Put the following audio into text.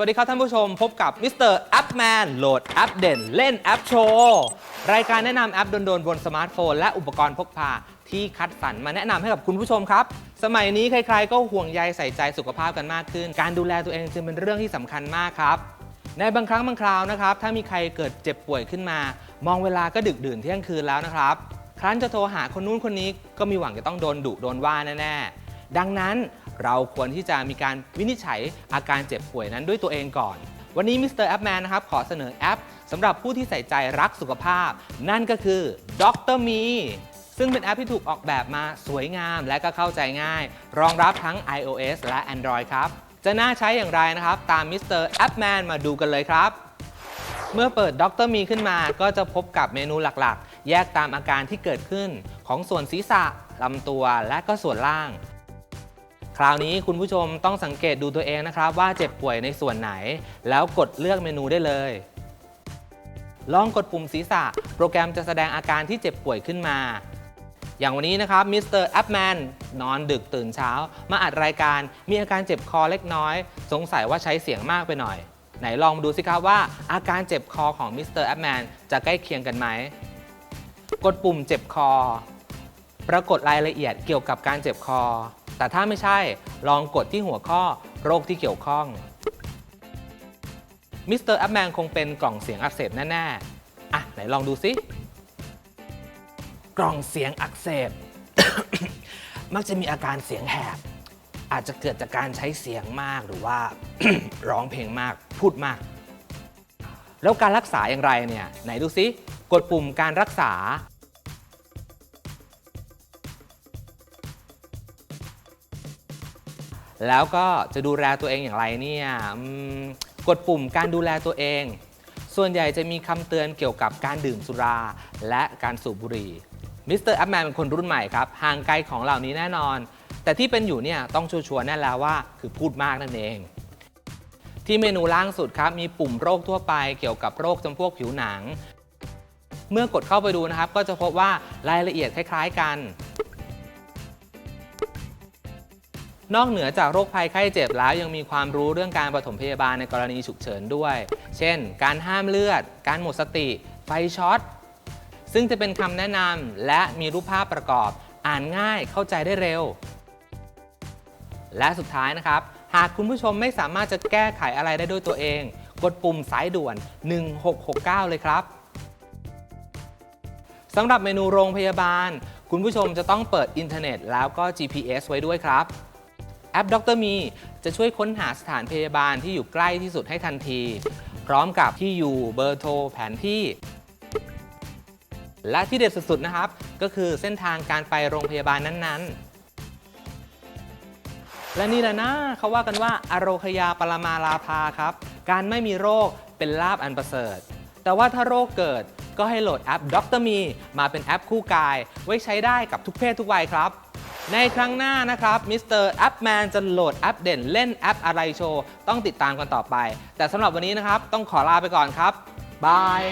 วัสดีครับท่านผู้ชมพบกับมิสเตอร์แอปแมนโหลดแอปเด่น เล่นแอปโชว์รายการแนะนำแอปโดนๆบนสมาร์ทโฟน และอุปกรณ์พกพาที่คัดสรรมาแนะนำให้กับคุณผู้ชมครับ สมัยนี้ใครๆก็ห่วงใยใส่ใจสุขภาพกันมากขึ้น การดูแลตัวเองจึงเป็นเรื่องที่สำคัญมากครับ ในบางครั้งบางคราวนะครับ ถ้ามีใครเกิดเจ็บป่วยขึ้นมา มองเวลาก็ดึกดื่นเที่ยงคืนแล้วนะครับ ครั้นจะโทรหาคนนู้นคนนี้ก็มีหวังจะต้องโดนดุโดนว่าแน่ๆ ดังนั้นเราควรที่จะมีการวินิจฉัยอาการเจ็บป่วยนั้นด้วยตัวเองก่อน วันนี้มิสเตอร์แอปแมนนะครับขอเสนอแอปสำหรับผู้ที่ใส่ใจรักสุขภาพ นั่นก็คือ Dr. Me ซึ่งเป็นแอปที่ถูกออกแบบมาสวยงามและก็เข้าใจง่าย รองรับทั้ง iOS และ Android ครับ จะน่าใช้อย่างไรนะครับ ตามมิสเตอร์แอปแมนมาดูกันเลยครับ เมื่อเปิดดรมีขึ้นมาก็จะพบกับเมนูหลักๆ แยกตามอาการที่เกิดขึ้นของส่วนศีรษะลำตัวและก็ส่วนล่าง คราวนี้คุณผู้ชมต้องสังเกตดูตัวเองนะครับ ว่าเจ็บป่วยในส่วนไหน แล้วกดเลือกเมนูได้เลย ลองกดปุ่มศีรษะ โปรแกรมจะแสดงอาการที่เจ็บป่วยขึ้นมา อย่างวันนี้นะครับมิสเตอร์แอปแมนนอนดึกตื่นเช้า มาอัดรายการมีอาการเจ็บคอเล็กน้อย สงสัยว่าใช้เสียงมากไปหน่อย ไหนลองดูสิครับว่าอาการเจ็บคอของมิสเตอร์แอปแมนจะใกล้เคียงกันไหมกดปุ่มเจ็บคอ ปรากฏรายละเอียดเกี่ยวกับการเจ็บคอ แต่ถ้าไม่ใช่ลองกดที่หัวข้อโรคที่เกี่ยวข้องมิสเตอร์แอปแมนคงเป็นกล่องเสียงอักเสบแน่ๆ อะ ไหนลองดูสิกล่องเสียงอักเสบ มักจะมีอาการเสียงแหบ อาจจะเกิดจากการใช้เสียงมากหรือว่า ร้องเพลงมากพูดมาก แล้วการรักษาอย่างไรเนี่ย ไหนดูซิ กดปุ่มการรักษา แล้วก็จะดูแลตัวเองอย่างไรเนี่ยกดปุ่มการดูแลตัวเอง ส่วนใหญ่จะมีคำเตือนเกี่ยวกับการดื่มสุรา และการสูบบุหรี่มิสเตอร์แอปแมนเป็นคนรุ่นใหม่ครับห่างไกลของเหล่านี้แน่นอน แต่ที่เป็นอยู่เนี่ยต้องชัวร์แน่แล้วว่าคือพูดมากนั่นเอง ที่เมนูล่างสุดครับมีปุ่มโรคทั่วไปเกี่ยวกับโรคจำพวกผิวหนัง เมื่อกดเข้าไปดูนะครับ ก็จะพบว่ารายละเอียดคล้าย ๆ กัน นอกเหนือจากโรคภัยไข้เจ็บแล้วยังมีความรู้เรื่องการปฐมพยาบาลในกรณีฉุกเฉินด้วย เช่น การห้ามเลือด การหมดสติ ไฟช็อต ซึ่งจะเป็นคำแนะนำและมีรูปภาพประกอบ อ่านง่ายเข้าใจได้เร็ว และสุดท้ายนะครับ หากคุณผู้ชมไม่สามารถจะแก้ไขอะไรได้ด้วยตัวเอง กดปุ่มสายด่วน 1669 เลยครับสำหรับเมนูโรงพยาบาล คุณผู้ชมจะต้องเปิดอินเทอร์เน็ตแล้วก็ GPS ไว้ด้วยครับ แอป Dr. Me จะช่วยค้นหาสถานพยาบาลที่อยู่ใกล้ที่สุดให้ทันที พร้อมกับที่อยู่เบอร์โทรแผนที่ และที่เด็ดสุดๆนะครับ ก็คือเส้นทางการไปโรงพยาบาลนั้นๆและนี่แหละนะเขาว่ากันว่าอโรคยาปรมาลาภาครับ การไม่มีโรคเป็นลาบอันประเสริฐ แต่ว่าถ้าโรคเกิดก็ให้โหลดแอป Dr. Me มาเป็นแอปคู่กาย ไว้ใช้ได้กับทุกเพศทุกวัยครับ ในครั้งหน้านะครับมิสเตอร์แอปแมนจะโหลดแอปเด่นเล่นแอปอะไรโชว์ ต้องติดตามกันต่อไป แต่สำหรับวันนี้นะครับ ต้องขอลาไปก่อนครับบาย